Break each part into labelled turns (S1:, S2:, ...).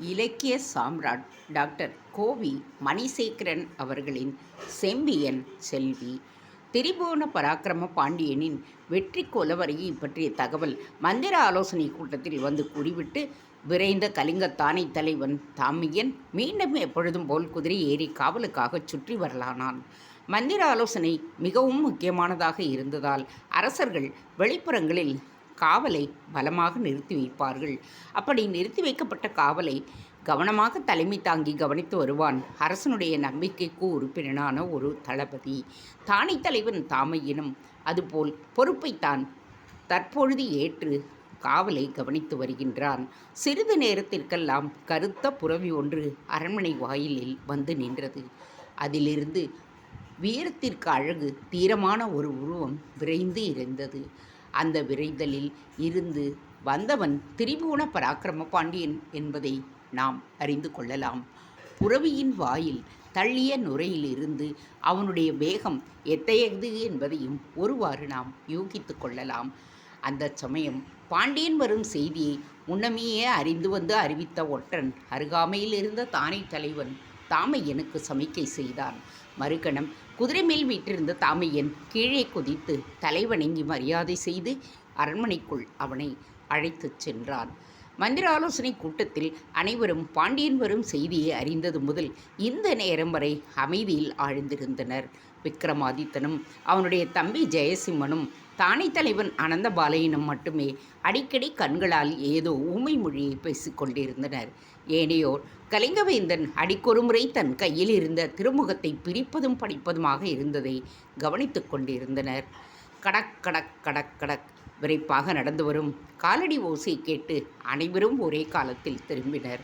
S1: இலக்கிய சாம்ராட் டாக்டர் கோவி மணிசேகரன் அவர்களின் செம்பியன் செல்வி திரிபுவன பராக்கிரம பாண்டியனின் வெற்றி கொலவரையை பற்றிய தகவல் மந்திர ஆலோசனை கூட்டத்தில் வந்து கூறிவிட்டு விரைந்த கலிங்கத்தானை தலைவன் தாமியன் மீண்டும் எப்பொழுதும் போல் குதிரை ஏறி காவலுக்காக சுற்றி வரலானான். மந்திர ஆலோசனை மிகவும் முக்கியமானதாக இருந்ததால் அரசர்கள் வெளிப்புறங்களில் காவலை பலமாக நிறுத்தி வைப்பார்கள். அப்படி நிறுத்தி வைக்கப்பட்ட காவலை கவனமாக தலைமை தாங்கி கவனித்து வருவான். அரசனுடைய நம்பிக்கைக்கு உறுப்பினனான ஒரு தளபதி. தானை தலைவன் தாமையினும் அதுபோல் பொறுப்பைத்தான் தற்பொழுது ஏற்று காவலை கவனித்து வருகின்றான். சிறிது நேரத்திற்கெல்லாம் கருத்த புறவி ஒன்று அரண்மனை வாயிலில் வந்து நின்றது. அதிலிருந்து வீரத்திற்கு அழகு தீரமான ஒரு உருவம் விரைந்து இருந்தது அந்த விரைதலில் இருந்து வந்தவன் திரிபுவன பராக்கிரம பாண்டியன் என்பதை நாம் அறிந்து கொள்ளலாம். புறவியின் வாயில் தள்ளிய நுரையிலிருந்து அவனுடைய வேகம் எத்தையது என்பதையும் ஒருவாறு நாம் யூகித்து கொள்ளலாம். அந்த சமயம் பாண்டியன் வரும் செய்தியை முன்னமேயே அறிந்து வந்து அறிவித்த ஒற்றன் அருகாமையில் இருந்த தானை தலைவன் தாமையனுக்கு சமிக்கை செய்தான். மறுகணம். குதிரை மேல் வீற்றிருந்த தாமையன் கீழே குதித்து தலைவணங்கி மரியாதை செய்து அரண்மனைக்குள் அவனை அழைத்துச் சென்றான். மந்திர ஆலோசனை கூட்டத்தில் அனைவரும் பாண்டியன் வரும் செய்தியை அறிந்தது முதல் இந்த நேரம் வரை அமைதியில் ஆழ்ந்திருந்தனர். விக்ரமாதித்தனும் அவனுடைய தம்பி ஜெயசிம்மனும் தானே தலைவன் அனந்தபாலையினும் மட்டுமே அடிக்கடி கண்களால் ஏதோ ஊமை மொழியை பேசிக்கொண்டிருந்தனர் ஏனையோர் கலிங்கவேந்தன் அடிக்கொருமுறை தன் கையில் இருந்த திருமுகத்தை பிரிப்பதும் படிப்பதுமாக இருந்ததை கவனித்து கொண்டிருந்தனர். கடக் கடக் கடக் கடக் விரைப்பாக நடந்து வரும் காலடி ஓசை கேட்டு அனைவரும் ஒரே காலத்தில் திரும்பினர்.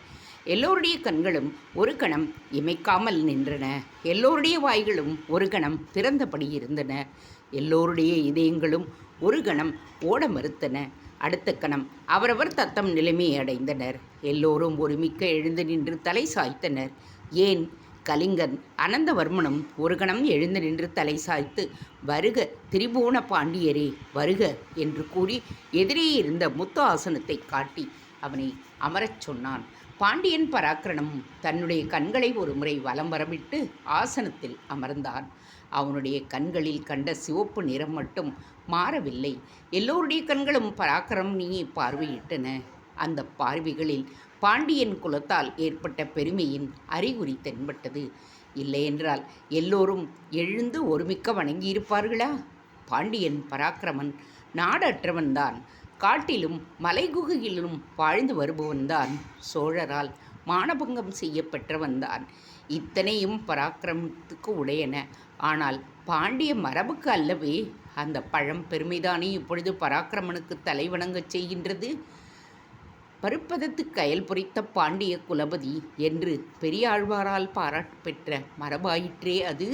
S1: எல்லோருடைய கண்களும் ஒரு கணம் இமைக்காமல் நின்றன. எல்லோருடைய வாய்களும் ஒரு கணம் திறந்தபடி இருந்தன. எல்லோருடைய இதயங்களும் ஒரு கணம் ஓட மறுத்தன. அடுத்த கணம் அவரவர் தத்தம் நிலைமையை அடைந்தனர். எல்லோரும் ஒருமிக்க எழுந்து நின்று தலை சாய்த்தனர். ஏன்? கலிங்கன் அனந்தவர்மனும் ஒரு கணம் எழுந்து நின்று தலை சாய்த்து வருக திரிபுவன பாண்டியரே வருக என்று கூறி எதிரே இருந்த முத்து ஆசனத்தை காட்டி அவனை அமரச் சொன்னான். பாண்டியன் பராக்கிரணம் தன்னுடைய கண்களை ஒரு முறை வலம் வரவிட்டு ஆசனத்தில் அமர்ந்தான். அவனுடைய கண்களில் கண்ட சிவப்பு நிறம் மட்டும் மாறவில்லை. எல்லோருடைய கண்களும் பராக்கிரமணியை பார்வையிட்டன. அந்த பார்வைகளில் பாண்டியன் குலத்தால் ஏற்பட்ட பெருமையின் அறிகுறி தென்பட்டது. இல்லையென்றால் எல்லோரும் எழுந்து ஒருமிக்க வணங்கியிருப்பார்களா? பாண்டியன் பராக்கிரமன் நாடற்றவன்தான். காட்டிலும் மலைகுகையிலும் வாழ்ந்து வருபவன்தான். சோழரால் மானபங்கம் செய்யப்பெற்றவன்தான். இத்தனையும் பராக்கிரமத்துக்கு உடையன. ஆனால் பாண்டிய மரபுக்கு அல்லவே அந்த பழம் பெருமைதானே இப்பொழுது பராக்கிரமனுக்கு தலைவணங்கச் செய்கின்றது? பருப்பதத்து கயல் பொறித்த பாண்டிய குலபதி என்று பெரியாழ்வாரால் பாராட்டு பெற்ற மரபாயிற்றே அது.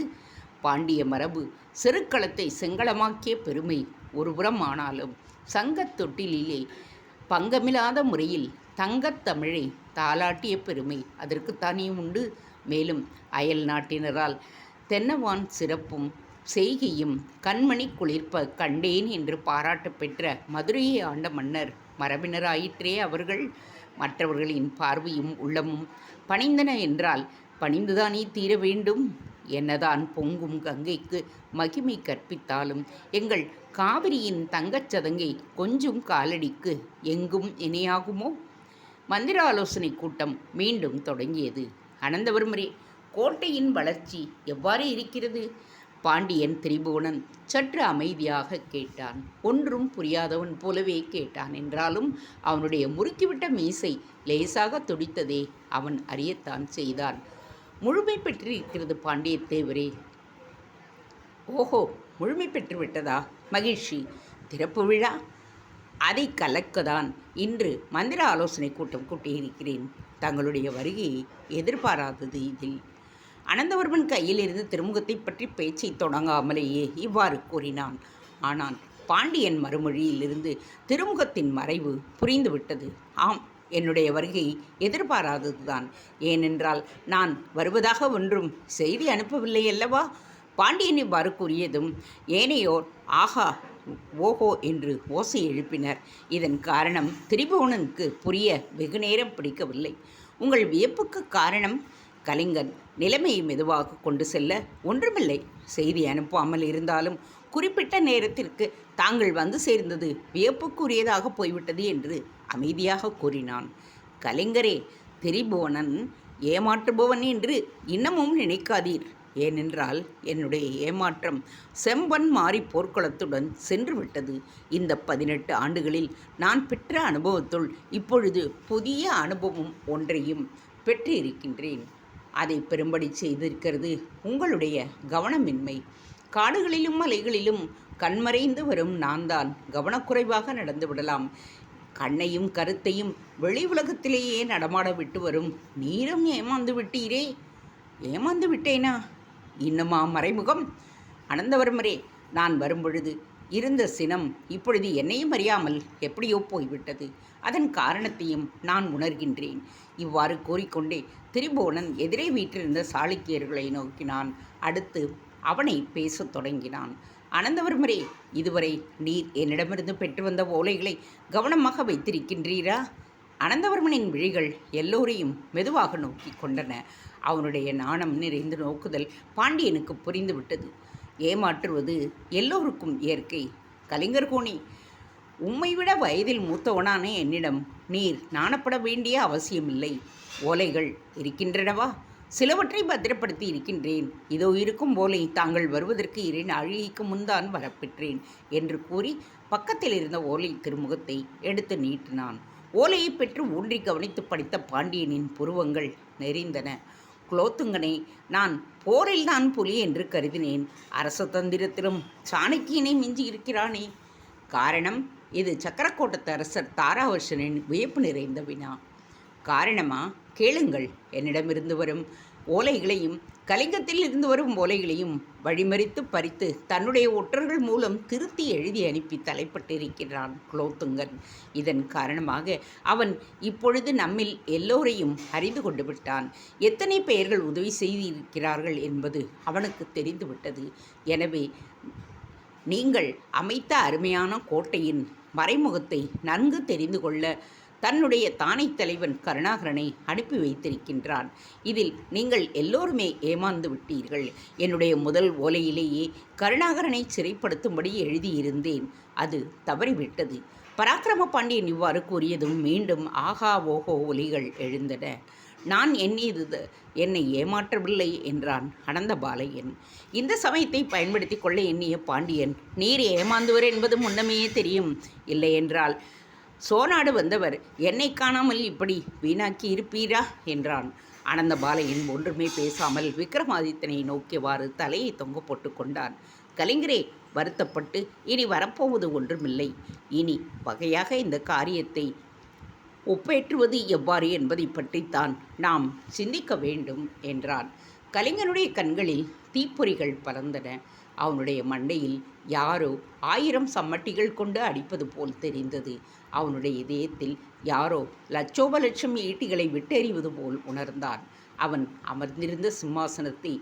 S1: பாண்டிய மரபு செருக்களத்தை செங்களமாக்கிய பெருமை ஒருபுறம் ஆனாலும் சங்கத் தொட்டிலே பங்கமில்லாத முறையில் தங்கத்தமிழை தாலாட்டிய பெருமை அதற்குத்தானே உண்டு. மேலும் அயல் நாட்டினரால் தென்னவான் சிறப்பும் செய்கையும் கண்மணி குளிர்ப்ப கண்டேன் என்று பாராட்டு பெற்ற மதுரையை ஆண்ட மன்னர் மரபினராயிற்றே அவர்கள். மற்றவர்களின் பார்வையும் உள்ளமும் பணிந்தன என்றால் பணிந்துதானே தீர வேண்டும்? என்னதான் பொங்கும் கங்கைக்கு மகிமை கற்பித்தாலும் எங்கள் காவிரியின் தங்கச் சதங்கை கொஞ்சம் காலடிக்கு எங்கும் இணையாகுமோ? மந்திர ஆலோசனை கூட்டம் மீண்டும் தொடங்கியது. அனந்தவர்மரே கோட்டையின் வளர்ச்சி எவ்வாறு இருக்கிறது? பாண்டியன் திரிபுவனன் சற்று அமைதியாக கேட்டான். ஒன்றும் புரியாதவன் போலவே கேட்டான் என்றாலும் அவனுடைய முறுக்கிவிட்ட மீசை லேசாக துடித்ததே அவன் அறியத்தான் செய்தான். முழுமை பெற்றிருக்கிறது பாண்டியத்தேவரே ஓஹோ முழுமை பெற்றுவிட்டதா? மகிழ்ச்சி. திறப்பு விழா? அதை கலக்கதான் இன்று மந்திர ஆலோசனை கூட்டம் கூட்டியிருக்கிறேன். தங்களுடைய வருகையை எதிர்பாராதது இதில். அனந்தவர்மன் கையில் இருந்து திருமுகத்தை பற்றி பேச்சை தொடங்காமலேயே இவ்வாறு கூறினான். ஆனால் பாண்டியன் மறுமொழியிலிருந்து திருமுகத்தின் மறைவு புரிந்துவிட்டது. ஆம் என்னுடைய வருகை எதிர்பாராததுதான். ஏனென்றால் நான் வருவதாக ஒன்றும் செய்தி அனுப்பவில்லை அல்லவா பாண்டியன் இவ்வாறு கூறியதும் ஏனையோர் ஆஹா ஓஹோ என்று ஓசை எழுப்பினர். இதன் காரணம் திரிபுவனனுக்கு புரிய வெகுநேரம் பிடிக்கவில்லை. உங்கள் வியப்புக்கு காரணம் கலிங்கன். நிலைமையை மெதுவாக கொண்டு செல்ல ஒன்றுமில்லை. செய்தி அனுப்பாமல் இருந்தாலும் குறிப்பிட்ட நேரத்திற்கு தாங்கள் வந்து சேர்ந்தது வியப்புக்குரியதாக போய்விட்டது என்று அமைதியாக கூறினான். கலிங்கரே திரிபுவனன் ஏமாற்றுபவன் என்று இன்னமும் நினைக்காதீர். ஏனென்றால் என்னுடைய ஏமாற்றம் செம்பன் மாறி போர்க்குளத்துடன் சென்று விட்டது இந்த பதினெட்டு ஆண்டுகளில் நான் பெற்ற அனுபவத்துள் இப்பொழுது புதிய அனுபவம் ஒன்றையும் பெற்றிருக்கின்றேன். அதை பெரும்படி செய்திருக்கிறது உங்களுடைய கவனமின்மை. காடுகளிலும் மலைகளிலும் கண்மறைந்து வரும் நான் தான் கவனக்குறைவாக நடந்து விடலாம். கண்ணையும் கருத்தையும் வெளி உலகத்திலேயே நடமாட விட்டு வரும். நீரும் ஏமாந்து விட்டீரே? ஏமாந்து விட்டேனா? இன்னுமா மறைமுகம்? அனந்தவர்மரே நான் வரும்பொழுது இருந்த சினம் இப்பொழுது என்னையும் அறியாமல் எப்படியோ போய்விட்டது. அதன் காரணத்தையும் நான் உணர்கின்றேன். இவ்வாறு கூறிக்கொண்டே திரிபுவனன் எதிரே வீற்றிருந்த சாளுக்கியர்களை நோக்கினான். அடுத்து அவனை பேசத் தொடங்கினான். அனந்தவர்மரே இதுவரை நீர் என்னிடமிருந்து பெற்று வந்த ஓலைகளை கவனமாக வைத்திருக்கின்றீரா? அனந்தவர்மனின் விழிகள் எல்லோரையும் மெதுவாக நோக்கி கொண்டன. அவனுடைய நாணம் நிறைந்து நோக்குதல் பாண்டியனுக்கு புரிந்துவிட்டது. ஏமாற்றுவது எல்லோருக்கும் இயற்கை. கலிங்கர் கோணி உம்மை விட வயதில் மூத்தவனான என்னிடம் நீர் நாணப்பட வேண்டிய அவசியமில்லை. ஓலைகள் இருக்கின்றனவா? சிலவற்றை பத்திரப்படுத்தி இருக்கின்றேன். இதோ இருக்கும் போலே தாங்கள் வருவதற்கு இரு நாழிகைக்கு முன்தான் வரப்பெற்றேன் என்று கூறி பக்கத்தில் இருந்த ஓலை திருமுகத்தை எடுத்து நீட்டினான். ஓலையை பெற்று ஊன்றி கவனித்து படித்த பாண்டியனின் புருவங்கள் நெறிந்தன. குலோத்துங்கனை நான் போரில்தான் புலி என்று கருதினேன். அரச தந்திரத்திலும் சாணக்கியனை மிஞ்சி இருக்கிறானே. காரணம் இது சக்கரக்கோட்டத்து அரசர் தாராவர்ஷனின் வியப்பு நிறைந்த வினா. காரணமா கேளுங்கள் என்னிடமிருந்து வரும் ஓலைகளையும் கலிங்கத்தில் இருந்து வரும் ஓலைகளையும் வழிமறித்து பறித்து தன்னுடைய ஒற்றர்கள் மூலம் திருத்தி எழுதி அனுப்பி தலைப்பட்டிருக்கிறான் குலோத்துங்கன். இதன் காரணமாக அவன் இப்பொழுது நம்மில் எல்லோரையும் அறிந்து கொண்டு விட்டான். எத்தனை பெயர்கள் உதவி செய்திருக்கிறார்கள் என்பது அவனுக்கு தெரிந்துவிட்டது. எனவே நீங்கள் அமைத்த அருமையான கோட்டையின் மறைமுகத்தை நன்கு தெரிந்து கொள்ள தன்னுடைய தானை தலைவன் கருணாகரனை அனுப்பி வைத்திருக்கின்றான். இதில் நீங்கள் எல்லோருமே ஏமாந்து விட்டீர்கள். என்னுடைய முதல் ஓலையிலேயே கருணாகரனை சிறைப்படுத்தும்படி எழுதியிருந்தேன். அது தவறிவிட்டது. பராக்கிரம பாண்டியன் இவ்வாறு கூறியதும் மீண்டும் ஆகா ஓஹோ ஒலிகள் எழுந்தன. நான் எண்ணியது என்னை ஏமாற்றவில்லை என்றான் அனந்த பாலையன் இந்த சமயத்தை பயன்படுத்தி கொள்ள எண்ணிய பாண்டியன் நீர் ஏமாந்துவர் என்பது முன்னமே தெரியும். இல்லை சோனாடு வந்தவர் என்னை காணாமல் இப்படி வீணாக்கி இருப்பீரா? என்றான். அனந்த பாலையன் ஒன்றுமே பேசாமல் விக்ரமாதித்தனை நோக்கியவாறு தலையை தொங்க போட்டு கொண்டான். கலிங்கரே வருத்தப்பட்டு இனி வரப்போவது ஒன்றுமில்லை. இனி வகையாக இந்த காரியத்தை ஒப்பேற்றுவது எவ்வாறு என்பதை பற்றித்தான் நாம் சிந்திக்க வேண்டும் என்றான். கலிங்கனுடைய கண்களில் தீப்பொறிகள் பறந்தன. அவனுடைய மண்டையில் யாரோ ஆயிரம் சம்மட்டிகள் கொண்டு அடிப்பது போல் தெரிந்தது. அவனுடைய இதயத்தில் யாரோ லட்சோப லட்சம் ஈட்டிகளை விட்டெறிவது போல் உணர்ந்தான். அவன் அமர்ந்திருந்த சிம்மாசனத்தை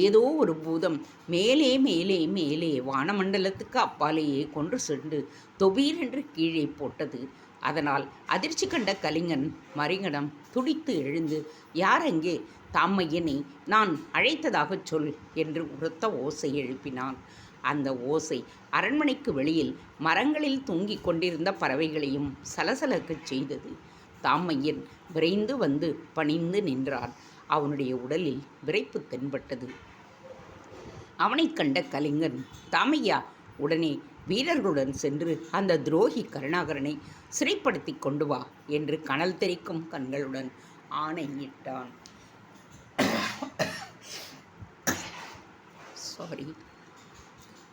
S1: ஏதோ ஒரு பூதம் மேலே மேலே மேலே வானமண்டலத்துக்கு அப்பாலேயே கொன்று சென்று தொபீரென்று கீழே போட்டது. அதனால் அதிர்ச்சி கண்ட கலிங்கன் மறிங்கடம் துடித்து எழுந்து யாரெங்கே தாம்மையனை நான் அழைத்ததாகச் சொல் என்று உரத்த ஓசை எழுப்பினான். அந்த ஓசை அரண்மனைக்கு வெளியில் மரங்களில் தொங்கிக் கொண்டிருந்த பறவைகளையும் சலசலக்கச் செய்தது. தாமையன் விரைந்து வந்து பணிந்து நின்றான். அவனுடைய உடலில் விரைப்பு தென்பட்டது. அவனைக் கண்ட கலிங்கன் தாமையா உடனே வீரர்களுடன் சென்று அந்த துரோகி கருணாகரனை சிறைப்படுத்தி கொண்டு வா என்று கனல் தெரிக்கும் கண்களுடன் ஆணையிட்டான் சாரி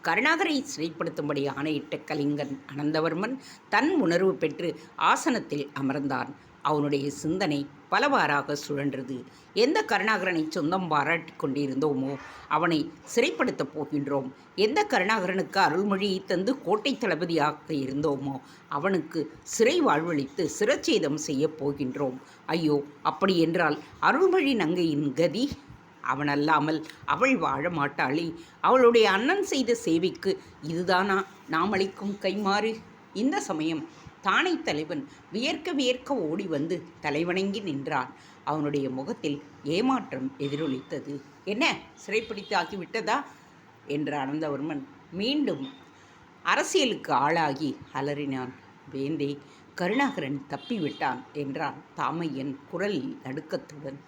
S1: கருணாகரை சிறைப்படுத்தும்படி ஆணையிட்ட கலிங்கன் அனந்தவர்மன் தன் உணர்வு பெற்று ஆசனத்தில் அமர்ந்தான். அவனுடைய சிந்தனை பலவாறாக சுழன்றது. எந்த கருணாகரனை சொந்தம் பாராட்டி கொண்டிருந்தோமோ அவனை சிறைப்படுத்தப் போகின்றோம். எந்த கருணாகரனுக்கு அருள்மொழியை தந்து கோட்டை தளபதியாக இருந்தோமோ அவனுக்கு சிறை வாழ்வழித்து சிரச்சேதம் செய்யப் போகின்றோம். ஐயோ அப்படி என்றால் அருள்மொழி நங்கையின் கதி அவனல்லாமல் அவள் வாழ மாட்டாளே. அவளுடைய அண்ணன் செய்த சேவைக்கு இதுதானா? நாம் அளிக்கும் கைமாறு இந்த சமயம் தானை தலைவன் வியர்க்க வியர்க்க ஓடி வந்து தலைவணங்கி நின்றான். அவனுடைய முகத்தில் ஏமாற்றம் எதிரொலித்தது. என்ன? சிறைப்பிடித்து ஆக்கிவிட்டதா? என்ற அனந்தவர்மன் மீண்டும் அரசியலுக்கு ஆளாகி அலறினான். வேந்தே கருணாகரன் தப்பிவிட்டான் என்றான் தாமையன் குரல் நடுக்கத்துடன்.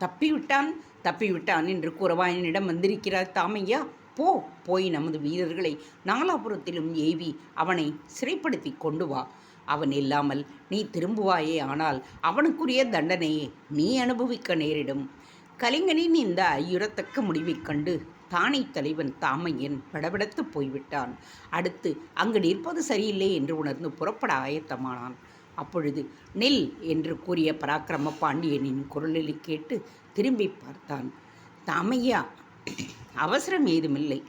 S1: தப்பிவிட்டான் தப்பிவிட்டான் என்று குறவாயனிடம் வந்திருக்கிறார் தாமையா? போ போய் நமது வீரர்களை நாலாபுரத்திலும் ஏவி அவனை சிறைப்படுத்தி கொண்டு வா. அவன் இல்லாமல் நீ திரும்புவாயே ஆனால் அவனுக்குரிய தண்டனையை நீ அனுபவிக்க நேரிடும். கலிங்கனின் இந்த ஐயுறத்தக்க முடிவைக் கண்டு தானை தலைவன் தாமையன் படபடத்து போய்விட்டான். அடுத்து அங்கு நிற்பது சரியில்லை என்று உணர்ந்து புறப்பட ஆயத்தமானான். அப்பொழுது நெல் என்று கூறிய பராக்கிரம பாண்டியனின் குரலில் கேட்டு திரும்பி பார்த்தான். தாமையா அவசரம் ஏதுமில்லை.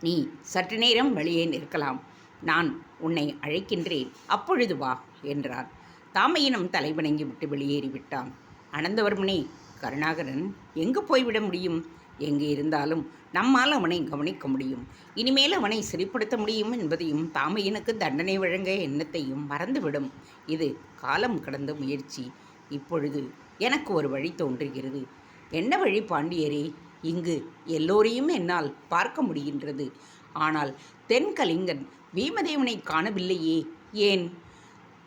S1: நீ சற்று நேரம் வெளியே நிற்கலாம். நான் உன்னை அழைக்கின்றேன். அப்பொழுது வா என்றான். தாமையினம் தலைவணங்கி விட்டு வெளியேறிவிட்டான். அனந்தவர்மனே கருணாகரன் எங்கு போய்விட முடியும்? எங்கு இருந்தாலும் நம்மால் அவனை கவனிக்க முடியும். இனிமேல் அவனை சரிப்படுத்த முடியும் என்பதையும் தாமையனுக்கு தண்டனை வழங்க எண்ணத்தையும் மறந்துவிடும். இது காலம் கடந்த முயற்சி. இப்பொழுது எனக்கு ஒரு வழி தோன்றுகிறது. என்ன வழி பாண்டியரே? இங்கு எல்லோரையும் என்னால் பார்க்க முடிகின்றது. ஆனால் தென்கலிங்கன் பீமதேவனை காணவில்லையே. ஏன்?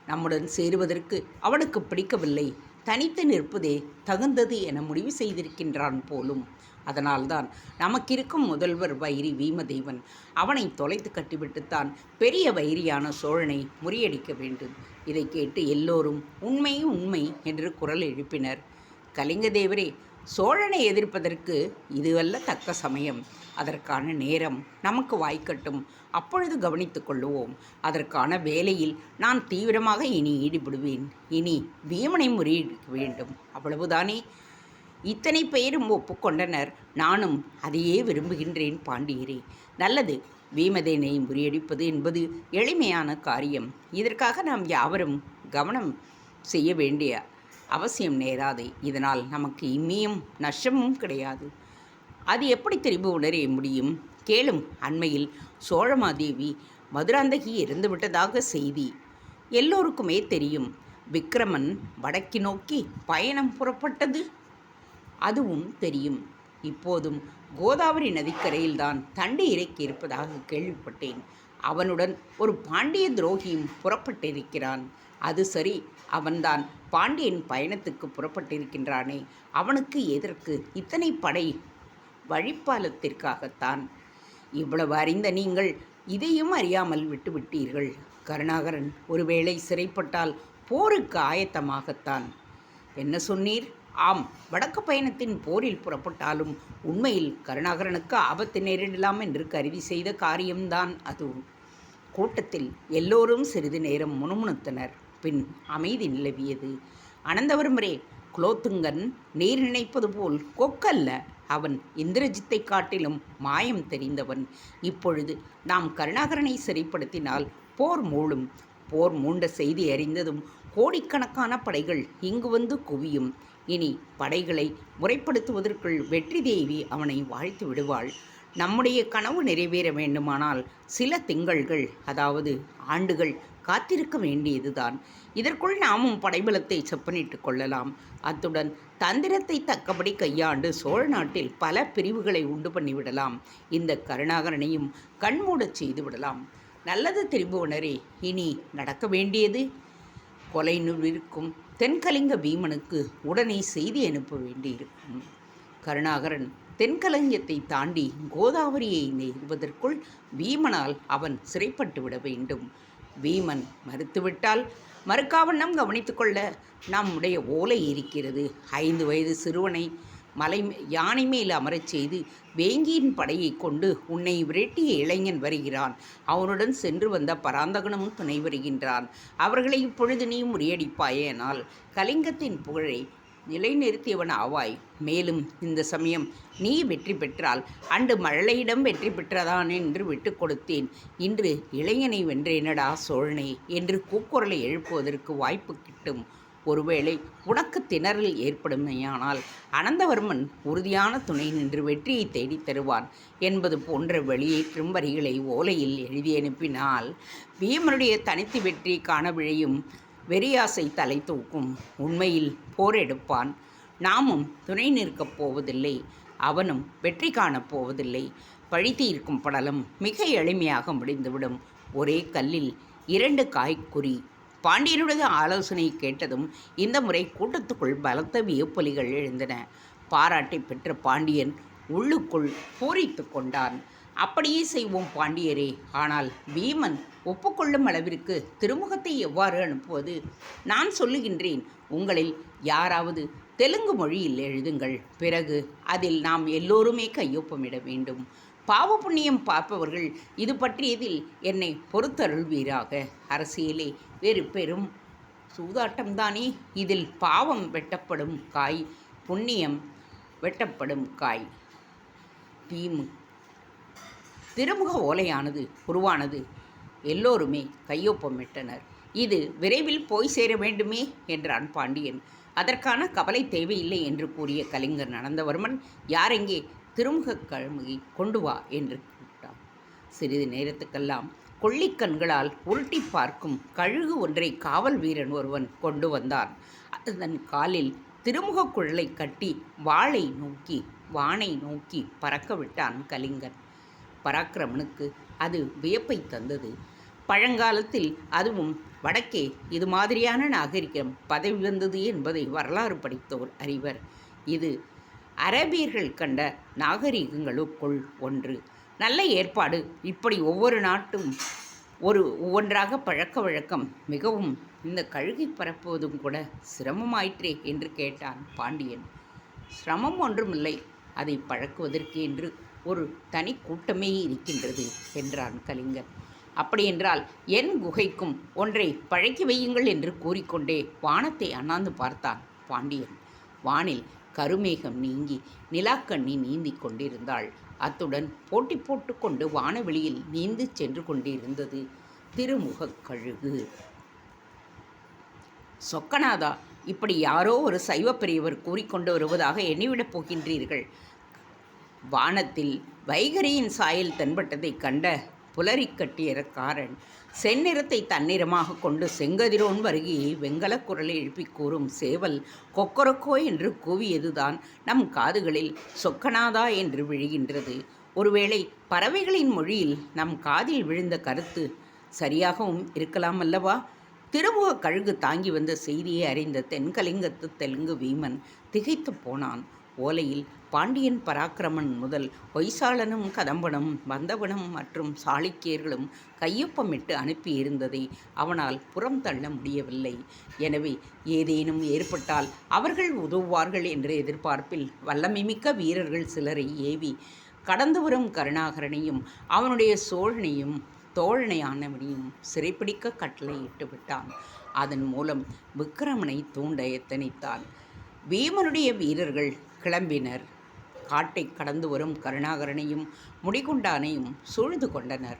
S1: நம்முடன் சேருவதற்கு அவனுக்கு பிடிக்கவில்லை. தனித்து நிற்பதே தகுந்தது என முடிவு செய்திருக்கின்றான் போலும். அதனால்தான் நமக்கிருக்கும் முதல்வர் வைரி வீமதேவன். அவனை தொலைத்து கட்டிவிட்டுத்தான் பெரிய வைரியான சோழனை முறியடிக்க வேண்டும். இதை கேட்டு எல்லோரும் உண்மை உண்மை என்று குரல் எழுப்பினர். கலிங்கதேவரே சோழனை எதிர்ப்பதற்கு இதுவல்ல தக்க சமயம். அதற்கான நேரம் நமக்கு வாய்க்கட்டும். அப்பொழுது கவனித்துக் கொள்ளுவோம். அதற்கான வேலையில் நான் தீவிரமாக இனி ஈடுபடுவேன். இனி வீமனை முறியடிக்க வேண்டும். அவ்வளவுதானே? இத்தனை பேரும் ஒப்புக்கொண்டனர். நானும் அதையே விரும்புகின்றேன் பாண்டியரே. நல்லது பீமதேனை முறியடிப்பது என்பது எளிமையான காரியம். இதற்காக நாம் யாவரும் கவனம் செய்ய வேண்டிய அவசியம் நேராது. இதனால் நமக்கு இம்மியும் நஷ்டமும் கிடையாது. அது எப்படி திரும்பி உணர முடியும்? கேளும் அண்மையில் சோழமாதேவி மதுராந்தகி இறந்துவிட்டதாக செய்தி. எல்லோருக்குமே தெரியும் விக்ரமன் வடக்கு நோக்கி பயணம் புறப்பட்டது. அதுவும் தெரியும். இப்போதும் கோதாவரி நதிக்கரையில்தான் தண்டி இறக்கி இருப்பதாக கேள்விப்பட்டேன். அவனுடன் ஒரு பாண்டிய துரோகியும் புறப்பட்டிருக்கிறான். அது சரி அவன்தான் பாண்டியன் பயணத்துக்கு புறப்பட்டிருக்கின்றானே. அவனுக்கு எதற்கு இத்தனை படை? வழிப்பாலத்திற்காகத்தான். இவ்வளவு அறிந்த நீங்கள் இதையும் அறியாமல் விட்டுவிட்டீர்கள். கருணாகரன் ஒருவேளை சிறைப்பட்டால் போருக்கு ஆயத்தமாகத்தான். என்ன சொன்னீர்? ஆம் வடக்கு பயணத்தின் போரில் புறப்பட்டாலும் உண்மையில் கருணாகரனுக்கு ஆபத்து நேரிடலாம் என்று கருதி செய்த காரியம்தான் அது. கூட்டத்தில் எல்லோரும் சிறிது நேரம் முணுமுணுத்தனர். பின் அமைதி நிலவியது. அனந்தவர்மரே குலோத்துங்கன் நீர் நினைப்பது போல் கொக்கல்ல அவன் இந்திரஜித்தை காட்டிலும் மாயம் தெரிந்தவன். இப்பொழுது நாம் கருணாகரனை சிறைப்படுத்தினால் போர் மூழும். போர் மூண்ட செய்தி அறிந்ததும் கோடிக்கணக்கான படைகள் இங்கு வந்து குவியும். இனி படைகளை முறைப்படுத்துவதற்குள் வெற்றி தேவி அவனை வாழ்த்து விடுவாள். நம்முடைய கனவு நிறைவேற வேண்டுமானால் சில திங்கள்கள் அதாவது ஆண்டுகள் காத்திருக்க வேண்டியதுதான். இதற்குள் நாமும் படைபலத்தை செப்பனிட்டு கொள்ளலாம். அத்துடன் தந்திரத்தை தக்கபடி கையாண்டு சோழ நாட்டில் பல பிரிவுகளை உண்டு பண்ணிவிடலாம் இந்த கருணாகரனையும் கண்மூடச் செய்து விடலாம். நல்லது திரும்புவனரே இனி நடக்க வேண்டியது கொலை இருக்கும். தென்கலிங்க பீமனுக்கு உடனே செய்தி அனுப்ப வேண்டியிருக்கும். கருணாகரன் தென்கலங்கத்தை தாண்டி கோதாவரியை நெருவதற்குள் பீமனால் அவன் சிறைப்பட்டு விட வேண்டும். பீமன் மறுத்துவிட்டால் மறுக்காவண்ணம் கவனித்துக்கொள்ள நம்முடைய ஓலை இருக்கிறது ஐந்து வயது சிறுவனை மலை யானை மேல் அமரச் செய்து வேங்கியின் படையை கொண்டு உன்னை விரட்டிய இளைஞன் வருகிறான். அவனுடன் சென்று வந்த பராந்தகனும் துணை வருகின்றான். அவர்களை இப்பொழுது நீ முறியடிப்பாயேனால் கலிங்கத்தின் புகழை நிலைநிறுத்தியவன் ஆவாய். மேலும் இந்த சமயம் நீ வெற்றி பெற்றால் அன்று மழலையிடம் வெற்றி பெற்றதான் என்று விட்டு கொடுத்தேன். இன்று இளைஞனை வென்றேனடா சோழனே என்று கூக்குரலை எழுப்புவதற்கு வாய்ப்பு கிட்டும். ஒருவேளை உனக்கு திணறல் ஏற்படுமேயானால் அனந்தவர்மன் உறுதியான துணை நின்று வெற்றியை தேடித் தருவான் என்பது போன்ற வெளியேற்றும் வரிகளை ஓலையில் எழுதி அனுப்பினால் பீமனுடைய தனித்து வெற்றி காண விழையும் வெறியாசை தலை தூக்கும் உண்மையில் போரெடுப்பான் நாமும் துணை நிற்கப் போவதில்லை அவனும் வெற்றி காணப் போவதில்லை. பழி தீர்க்கும் படலம் மிக எளிமையாக முடிந்துவிடும். ஒரே கல்லில் இரண்டு காய்க்குறி பாண்டியனுடைய ஆலோசனை கேட்டதும் இந்த முறை கூட்டத்துக்குள் பலத்த வியப்பொலிகள் எழுந்தன. பாராட்டை பெற்ற பாண்டியன் உள்ளுக்குள் பூரித்து கொண்டான். அப்படியே செய்வோம் பாண்டியரே. ஆனால் பீமன் ஒப்புக்கொள்ளும் அளவிற்கு திருமுகத்தை எவ்வாறு அனுப்புவது? நான் சொல்லுகின்றேன். உங்களில் யாராவது தெலுங்கு மொழியில் எழுதுங்கள். பிறகு அதில் நாம் எல்லோருமே கையொப்பமிட வேண்டும். பாவ புண்ணியம் பார்ப்பவர்கள் இது பற்றியதில் என்னை பொறுத்தருள்வீராக. அரசியலே வேறு பெரும் சூதாட்டம்தானே. இதில் பாவம் வெட்டப்படும் காய் புண்ணியம் வெட்டப்படும் காய். பீமு. திருமுக ஓலையானது உருவானது. எல்லோருமே கையொப்பமிட்டனர் இது விரைவில் போய் சேர வேண்டுமே என்றான் பாண்டியன். அதற்கான கவலை தேவையில்லை என்று கூறிய கலிங்கர் அனந்தவர்மன் யாரெங்கே திருமுகக் கழுமுகி கொண்டு வா என்று கூப்பிட்டான். சிறிது நேரத்துக்கெல்லாம் கொள்ளிக்கண்களால் உருட்டி பார்க்கும் கழுகு ஒன்றை காவல் வீரன் ஒருவன் கொண்டு வந்தான். அதன் காலில் திருமுகக் குழலை கட்டி வாளை நோக்கி வானை நோக்கி பறக்க விட்டான் கலிங்கன். பராக்கிரமனுக்கு அது வியப்பை தந்தது. பழங்காலத்தில் அதுவும் வடக்கே இது மாதிரியான நாகரிகம் பதவி வந்தது என்பதை வரலாறு படித்தோர் அறிவர். இது அரபியர்கள் கண்ட நாகரிகங்களுக்குள் ஒன்று. நல்ல ஏற்பாடு. இப்படி ஒவ்வொரு நாட்டும் ஒரு ஒவ்வொன்றாக பழக்க வழக்கம். மிகவும் இந்த கழுகை பரப்புவதும் கூட சிரமமாயிற்றே என்று கேட்டான் பாண்டியன். சிரமம் ஒன்றுமில்லை. அதை பழக்குவதற்கு என்று ஒரு தனி கூட்டமே இருக்கின்றது என்றான் கலிங்கன் அப்படியென்றால் என் குகைக்கும் ஒன்றை பழக்கி வையுங்கள் என்று கூறிக்கொண்டே வானத்தை அண்ணாந்து பார்த்தான் பாண்டியன். வானில் கருமேகம் நீங்கி நிலாக்கண்ணி நீந்திக் கொண்டிருந்தாள். அத்துடன் போட்டி போட்டுக்கொண்டு வானவெளியில் நீந்து சென்று கொண்டிருந்தது. திருமுகக் கழுகு. சொக்கநாதா இப்படி யாரோ ஒரு சைவ பெரியவர் கூறிக்கொண்டு வருவதாக எண்ணிவிடப் போகின்றீர்கள். வானத்தில் வைகரியின் சாயல் தென்பட்டதைக் கண்ட புலரிக் கட்டியற காரன் செந்நிறத்தை தன்னிறமாக கொண்டு செங்கதிரோன் வருகி வெங்கலக் குரலை எழுப்பிக் கூறும் சேவல் கொக்கரக்கோ என்று கூவியதுதான் நம் காதுகளில் சொக்கநாதா என்று விழுகின்றது. ஒருவேளை பறவைகளின் மொழியில் நம் காதில் விழுந்த கருத்து சரியாகவும் இருக்கலாம் அல்லவா? திருமுக கழுகு தாங்கி வந்த செய்தியை அறிந்த தென்கலிங்கத்து தெலுங்கு வீமன் திகைத்து போனான். ஓலையில் பாண்டியன் பராக்கிரமன் முதல் பொய்சாளனும் கதம்பனும் வந்தவனும் மற்றும் சாளுக்கியர்களும் கையொப்பமிட்டு அனுப்பியிருந்ததை அவனால் புறம் தள்ள முடியவில்லை. எனவே ஏதேனும் ஏற்பட்டால் அவர்கள் உதவுவார்கள் என்ற எதிர்பார்ப்பில் வல்லமைமிக்க வீரர்கள் சிலரை ஏவி கடந்து வரும் கருணாகரனையும் அவனுடைய சோழனையும் தோழனையானவனையும் சிறைப்பிடிக்க கட்டளையிட்டு விட்டான். அதன் மூலம் விக்கிரமனை தூண்ட எத்தனித்தான்? வீமனுடைய வீரர்கள் கிளம்பினர். காட்டை கடந்து வரும் கருணாகரனையும் முடிகொண்டானையும் சூழ்ந்து கொண்டனர்.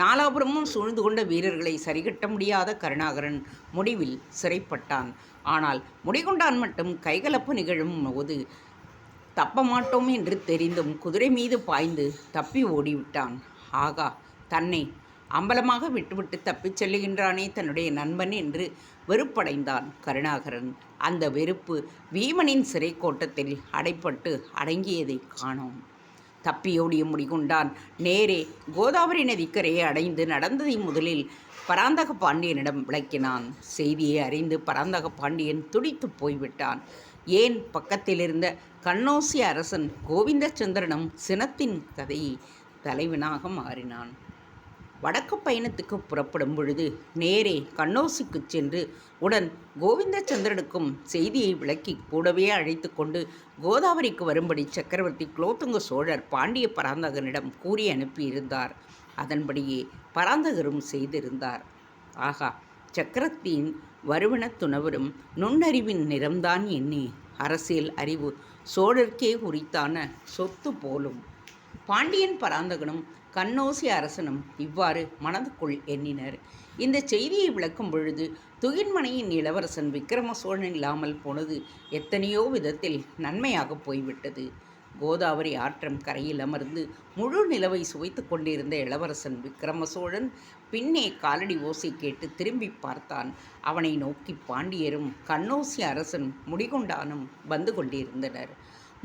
S1: நாலாபுரமும் சூழ்ந்து கொண்ட வீரர்களை சரிகட்ட முடியாத கருணாகரன் முடிவில் சிறைப்பட்டான். ஆனால் முடிகொண்டான் மட்டும் கைகலப்பு நிகழும் போது தப்ப மாட்டோம் என்று தெரிந்தும் குதிரை மீது பாய்ந்து தப்பி ஓடிவிட்டான். ஆகா தன்னை அம்பலமாக விட்டுவிட்டு தப்பிச் செல்லுகின்றானே தன்னுடைய நண்பன் என்று வெறுப்படைந்தான் கருணாகரன். அந்த வெறுப்பு வீமனின் சிறை கோட்டத்தில் அடைப்பட்டு அடங்கியதை காணோம். தப்பியோடிய முடிகொண்டான். நேரே கோதாவரி நதிக்கரையை அடைந்து நடந்ததை முதலில் பராந்தக பாண்டியனிடம் விளக்கினான். செய்தியை அறிந்து பராந்தக பாண்டியன் துடித்து போய்விட்டான். ஏன் பக்கத்திலிருந்த கண்ணோசி அரசன் கோவிந்தச்சந்திரனும் சினத்தின் கதையை தலைவனாக மாறினான். வடக்கு பயணத்துக்கு புறப்படும் பொழுது நேரே கண்ணோசுக்கு சென்று உடன் கோவிந்தச்சந்திரனுக்கும் செய்தியை விளக்கி கூடவே அழைத்து கொண்டு கோதாவரிக்கு வரும்படி சக்கரவர்த்தி குலோத்துங்க சோழர் பாண்டிய பராந்தகனிடம் கூறி அனுப்பியிருந்தார். அதன்படியே பராந்தகரும் செய்திருந்தார். ஆகா சக்கரத்தின் வருவன துணவரும் நுண்ணறிவின் நிறம்தான் எண்ணி அரசியல் அறிவு சோழர்க்கே உரித்தான சொத்து போலும். பாண்டியன் பராந்தகனும் கண்ணோசி அரசனும் இவ்வாறு மனதுக்குள் எண்ணினர். இந்த செய்தியை விளக்கும் பொழுது துகின்மனையின் இளவரசன் விக்ரம சோழன் இல்லாமல் போனது எத்தனையோ விதத்தில் நன்மையாக போய்விட்டது. கோதாவரி ஆற்றம் கரையில் அமர்ந்து முழு நிலவை சுவைத்து கொண்டிருந்த இளவரசன் விக்ரம சோழன் பின்னே காலடி ஓசை கேட்டு திரும்பி பார்த்தான். அவனை நோக்கி பாண்டியரும் கண்ணோசி அரசன் முடிகொண்டானும் வந்து கொண்டிருந்தனர்.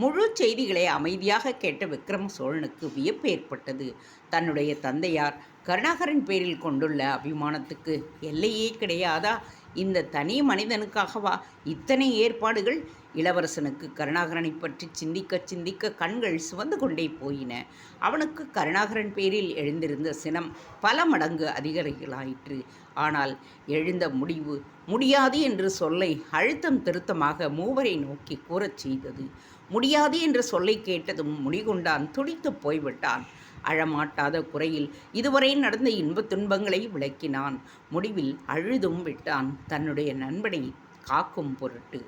S1: முழு செய்திகளை அமைதியாக கேட்ட விக்ரம சோழனுக்கு வியப்பு ஏற்பட்டது. தன்னுடைய தந்தையார் கருணாகரன் பேரில் கொண்டுள்ள அபிமானத்துக்கு எல்லையே கிடையாதா? இந்த தனி மனிதனுக்காகவா? இத்தனை ஏற்பாடுகள்? இளவரசனுக்கு கருணாகரனை பற்றி சிந்திக்க சிந்திக்க கண்கள் சிவந்து கொண்டே போயின. அவனுக்கு கருணாகரன் பேரில் எழுந்திருந்த சினம் பல மடங்கு அதிகரிகளாயிற்று. ஆனால் எழுந்த முடிவு முடியாது என்று சொல்லை அழுத்தம் திருத்தமாக மூவரை நோக்கி கூறச் செய்தது. முடியாது என்ற சொல்லை கேட்டதும் முடிகொண்டான் துடித்து போய்விட்டான். அழமாட்டாத குறையில் இதுவரை நடந்த இன்பத் துன்பங்களை விளக்கினான். முடிவில் அழுதும் விட்டான் தன்னுடைய நண்பனை காக்கும் பொருட்டு.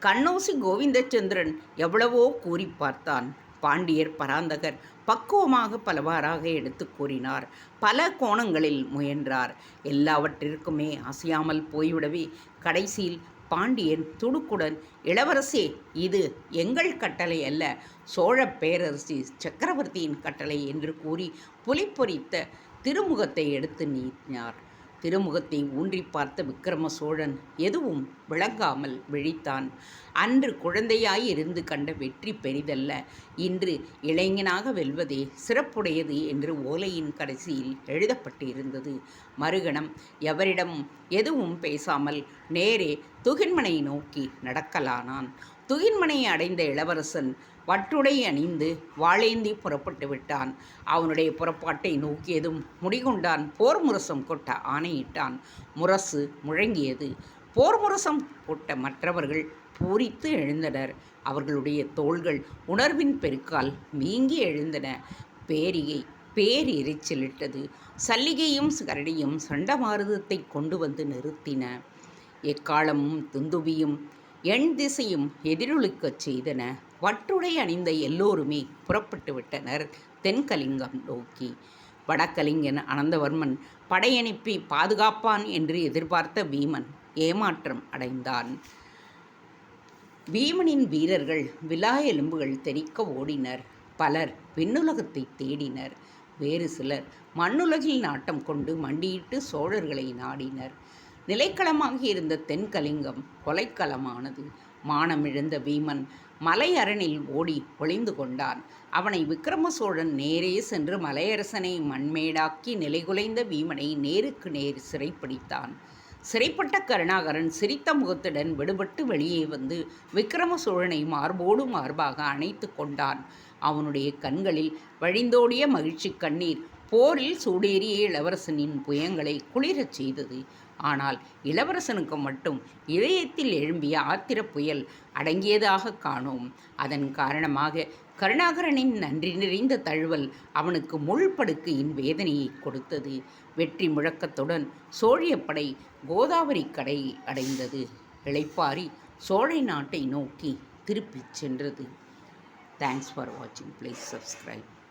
S1: கண்ணோசி கோவிந்தச்சந்திரன் எவ்வளவோ கூறி பார்த்தான். பாண்டியர் பராந்தகர் பக்குவமாக பலவாறாக எடுத்து கூறினார். பல கோணங்களில் முயன்றார். எல்லாவற்றிற்குமே அசையாமல் போய்விடவே கடைசியில் பாண்டியன் துடுக்குடன் இளவரசே இது எங்கள் கட்டளை அல்ல. சோழ பேரரசி சக்கரவர்த்தியின் கட்டளை என்று கூறி புலிப்பொறித்த திருமுகத்தை எடுத்து நீட்டினார். திருமுகத்தை ஊன்றி பார்த்த விக்கிரம சோழன் எதுவும் விளங்காமல் விழித்தான். அன்று குழந்தையாய் இருந்து கண்ட வெற்றி பெரிதல்ல. இன்று இளைஞனாக வெல்வதே சிறப்புடையது என்று ஓலையின் கடைசியில் எழுதப்பட்டிருந்தது. மறுகணம் எவரிடம் எதுவும் பேசாமல் நேரே துகின்மனை நோக்கி நடக்கலானான். துகின்மனை அடைந்த இளவரசன் வட்டுடை அணிந்து வாளேந்தி புறப்பட்டு விட்டான். அவனுடைய புறப்பாட்டை நோக்கியதும் முடிகொண்டான். போர் முரசம் கொட்ட ஆணையிட்டான். முரசு முழங்கியது. போர் முரசம் கொட்ட மற்றவர்கள் பூரித்து எழுந்தனர். அவர்களுடைய தோள்கள் உணர்வின் பெருக்கால் வீங்கி எழுந்தன. பேரிகை பேரெரிச்சலிட்டது. சல்லிகையும் கரடியும் சண்டமாருதத்தை கொண்டு வந்து நிறுத்தின. எக்காலமும் துந்துபியும் எண் திசையும் எதிரொலிக்கச் செய்தன. வற்றுடை அணிந்த எல்லோருமே புறப்பட்டு விட்டனர். தென்கலிங்கம் நோக்கி. வடக்கலிங்கன் அனந்தவர்மன் படையனுப்பி பாதுகாப்பான் என்று எதிர்பார்த்த வீமன் ஏமாற்றம் அடைந்தான். வீமனின் வீரர்கள் விலா எலும்புகள் தெறிக்க ஓடினர். பலர் விண்ணுலகத்தை தேடினர். வேறு சிலர் மண்ணுலகில் நாட்டம் கொண்டு மண்டியிட்டு சோழர்களை நாடினர். நிலைக்களமாக இருந்த தென்கலிங்கம் கொலைக்களமானது. மானமிழந்த வீமன் மலையரணில் ஓடி ஒளிந்து கொண்டான். அவனை விக்ரம சோழன் நேரே சென்று மலையரசனை மண்மேடாக்கி நிலைகுலைந்த வீமனை நேருக்கு நேர் சிறைப்பிடித்தான். சிறைப்பட்ட கருணாகரன் சிரித்த முகத்துடன் விடுபட்டு வெளியே வந்து விக்ரம சோழனை மார்போடு மார்பாக அணைத்து கொண்டான். அவனுடைய கண்களில் வழிந்தோடிய மகிழ்ச்சி கண்ணீர் போரில் சூடேறிய இளவரசனின் புயங்களை குளிரச் செய்தது. ஆனால் இளவரசனுக்கு மட்டும் இதயத்தில் எழும்பிய ஆத்திர புயல் அடங்கியதாக காணோம். அதன் காரணமாக கருணாகரனின் நன்றி நிறைந்த தழுவல் அவனுக்கு முள்படுக்கையின் வேதனையை கொடுத்தது. வெற்றி முழக்கத்துடன் சோழியப்படை கோதாவரி கடை அடைந்தது. இளைப்பாரி சோழை நாட்டை நோக்கி திருப்பிச் சென்றது. தேங்க்ஸ் ஃபார் வாட்சிங் ப்ளீஸ் சப்ஸ்கிரைப்